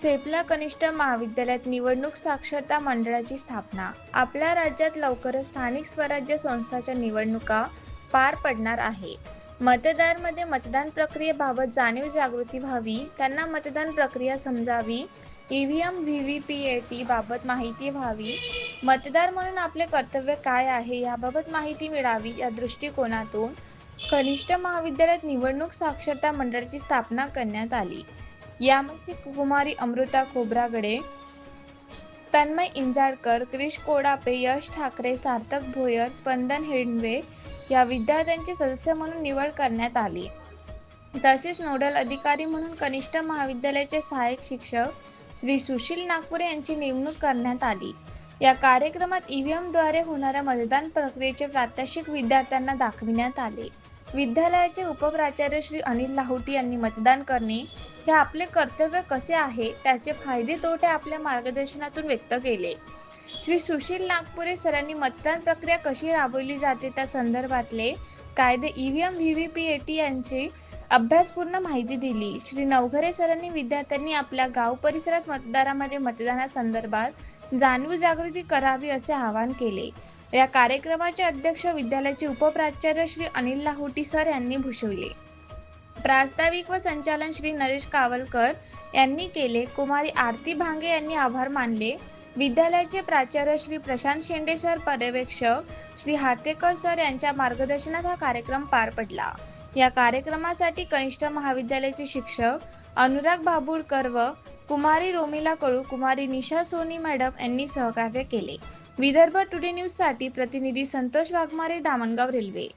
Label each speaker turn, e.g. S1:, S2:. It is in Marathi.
S1: सेफला कनिष्ठ महाविद्यालयात निवडणूक साक्षरता मंडळाची स्थापना. आपल्या राज्यात लवकरच स्थानिक स्वराज्य संस्थाच्या निवडणुका पार पडणार आहे. मतदारमध्ये मतदान प्रक्रियेबाबत जाणीव जागृती व्हावी त्यांना मतदान प्रक्रिया समजावी E V M V V P A T बाबत माहिती व्हावी मतदार म्हणून आपले कर्तव्य काय आहे याबाबत माहिती मिळावी या दृष्टिकोनातून कनिष्ठ महाविद्यालयात निवडणूक साक्षरता मंडळाची स्थापना करण्यात आली. यामध्ये कुमारी अमृता खोब्रागडे तन्मय इंजाळकर क्रिश कोडापे यश ठाकरे सार्थक भोयर स्पंदन हिंडवे या विद्यार्थ्यांची सदस्य म्हणून निवड करण्यात आली. तसेच नोडल अधिकारी म्हणून कनिष्ठ महाविद्यालयाचे सहाय्यक शिक्षक श्री सुशील नागपुरे यांची नेमणूक करण्यात आली. या कार्यक्रमात ईव्हीएमद्वारे होणाऱ्या मतदान प्रक्रियेचे प्रात्यक्षिक विद्यार्थ्यांना दाखविण्यात आले. विद्यालयाचे उपप्राचार्य श्री अनिल लाहोटी यांनी मतदान करणे हे आपले कर्तव्य कसे आहे त्याचे फायदे तोटे आपल्या मार्गदर्शनातून व्यक्त केले. श्री सुशील नागपुरे सरांनी मतदान प्रक्रिया कशी राबवली जाते त्या संदर्भातले कायदे EVM V V P A T यांची अभ्यासपूर्ण माहिती दिली. श्री नवघरे सरांनी विद्यार्थ्यांनी आपल्या गाव परिसरात मतदारामध्ये मतदानासंदर्भात जाणीव जागृती करावी असे आवाहन केले. या कार्यक्रमाचे अध्यक्ष विद्यालयाचे उपप्राचार्य श्री अनिल लाहोटी सर यांनी भूषविले. प्रास्ताविक व संचालन श्री नरेश कावलकर यांनी केले. कुमारी आरती भांगे यांनी आभार मानले. विद्यालयाचे प्राचार्य श्री प्रशांत शेंडे सर पर्यवेक्षक श्री हातेकर सर यांच्या मार्गदर्शनात हा कार्यक्रम पार पडला. या कार्यक्रमासाठी कनिष्ठ महाविद्यालयाचे शिक्षक अनुराग बाबुळकर व कुमारी रोमिला कळू कुमारी निशा सोनी मॅडम यांनी सहकार्य केले. विदर्भ टुडे न्यूजसाठी प्रतिनिधी संतोष वाघमारे दामणगाव रेल्वे.